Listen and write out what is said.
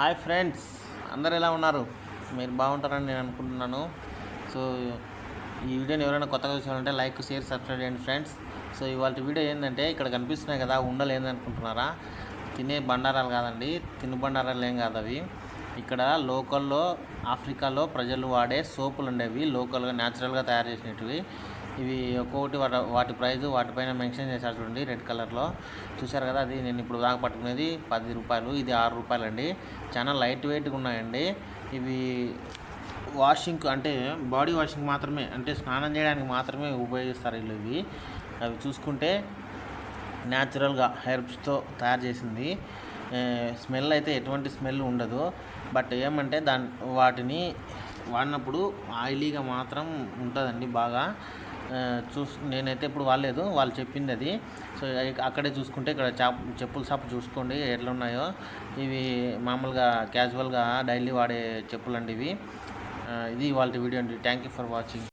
Hi friends అందరు ఎలా ఉన్నారు? మీరు బాగుంటారని నేను అనుకుంటున్నాను. సో ఈ వీడియోని ఎవరైనా కొత్తగా చూసారంటే లైక్ షేర్ సబ్స్క్రైబ్ చేయండి ఫ్రెండ్స్. సో ఇవాళ వీడియో ఏంటంటే ఇక్కడ కనిపిస్తున్నాయి కదా ఉండలు ఏందనుకుంటున్నారా తినే బండారాలు కాదండి తిను బండారాలు ఏం కాదు అవి. ఇక్కడ లోకల్లో ఆఫ్రికాలో ప్రజలు వాడే సోపులు ఉండేవి లోకల్గా న్యాచురల్గా తయారు చేసినవి. ఇవి ఒక్కొక్కటి వాటి వాటి ప్రైస్ వాటిపైన మెన్షన్ చేశారు చూడండి రెడ్ కలర్లో. చూశారు కదా అది నేను ఇప్పుడు దాకా పట్టుకునేది పది రూపాయలు ఇది ఆరు రూపాయలు అండి చాలా లైట్ వెయిట్గా ఉన్నాయండి. ఇవి వాషింగ్ అంటే బాడీ వాషింగ్ మాత్రమే అంటే స్నానం చేయడానికి మాత్రమే ఉపయోగిస్తారు వీళ్ళు ఇవి. అవి చూసుకుంటే న్యాచురల్గా హెర్బ్స్తో తయారు చేసింది. స్మెల్ అయితే ఎటువంటి స్మెల్ ఉండదు. బట్ ఏమంటే దాని వాటిని వాడినప్పుడు ఆయిలీగా మాత్రం ఉంటుందండి బాగా. చూస్ నేనైతే ఇప్పుడు వాడలేదు వాళ్ళు చెప్పింది అది. సో అక్కడే చూసుకుంటే ఇక్కడ చాప్ చెప్పుల షాప్ చూసుకోండి ఎట్లా ఉన్నాయో ఇవి మామూలుగా క్యాజువల్గా డైలీ వాడే చెప్పులు అండి ఇవి ఇది వాళ్ళ వీడియో అండి. Thank you for watching